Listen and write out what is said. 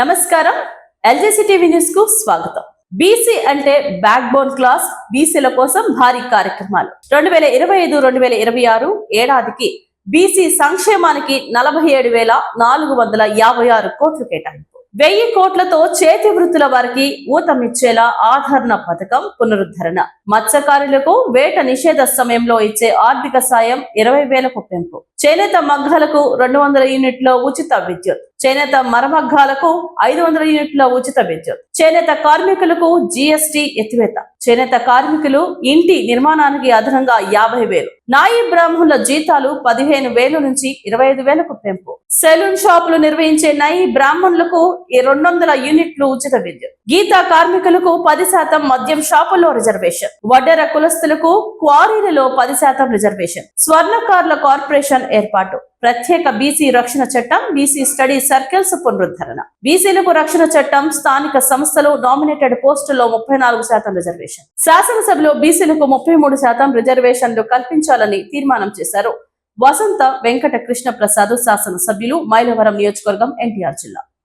నమస్కారం. ఎల్జేసీ టీవీ న్యూస్కు స్వాగతం. బీసీ అంటే బ్యాక్ బోన్ క్లాస్ బీసీల కోసం భారీ కార్యక్రమాలు. రెండు వేల ఇరవై ఐదు రెండు వేల ఇరవై ఆరు ఏడాదికి బీసీ సంక్షేమానికి నలభై ఏడు వేల నాలుగు వందల యాభై ఆరు కోట్లు కేటాయింపు. వెయ్యి కోట్లతో చేతి వృత్తుల వారికి ఊతమిచ్చేలా ఆదరణ పథకం పునరుద్ధరణ. మత్స్యకారులకు వేట నిషేధ సమయంలో ఇచ్చే ఆర్థిక సాయం ఇరవై వేలకు పెంపు. చేనేత మగ్గాలకు రెండు వందల యూనిట్ల ఉచిత విద్యుత్. చేనేత మరమగ్గాలకు ఐదు వందల యూనిట్ల ఉచిత విద్యుత్. చేనేత కార్మికులకు జిఎస్టి ఎత్తివేత. చేనేత కార్మికులు ఇంటి నిర్మాణానికి అదనంగా యాభై వేలు. నాయి బ్రాహ్మణుల జీతాలు పదిహేను వేలు నుంచి ఇరవై ఐదు వేలకు పెంపు. సెలూన్ షాపులు నిర్వహించే నాయి బ్రాహ్మణులకు రెండు వందల యూనిట్లు ఉచిత విద్యుత్. గీతా కార్మికులకు పది శాతం మద్యం షాపుల్లో రిజర్వేషన్. వడ్డెర కులస్తులకు క్వారీలలో పది శాతం రిజర్వేషన్. స్వర్ణకారుల కార్పొరేషన్ ఏర్పాటు. ప్రత్యేక బీసీ రక్షణ చట్టం బీసీ స్టడీ సర్కిల్స్ పునరుద్ధరణ. బీసీలకు రక్షణ చట్టం స్థానిక సంస్థలు నామినేటెడ్ పోస్టుల్లో ముప్పై నాలుగు శాతం రిజర్వేషన్ శాసనసభలో బీసీలకు ముప్పై మూడు శాతం రిజర్వేషన్లు కల్పించాలని తీర్మానం చేశారు. వసంత వెంకట కృష్ణ ప్రసాద్ శాసనసభ్యులు మైలవరం నియోజకవర్గం ఎన్టీఆర్ జిల్లా.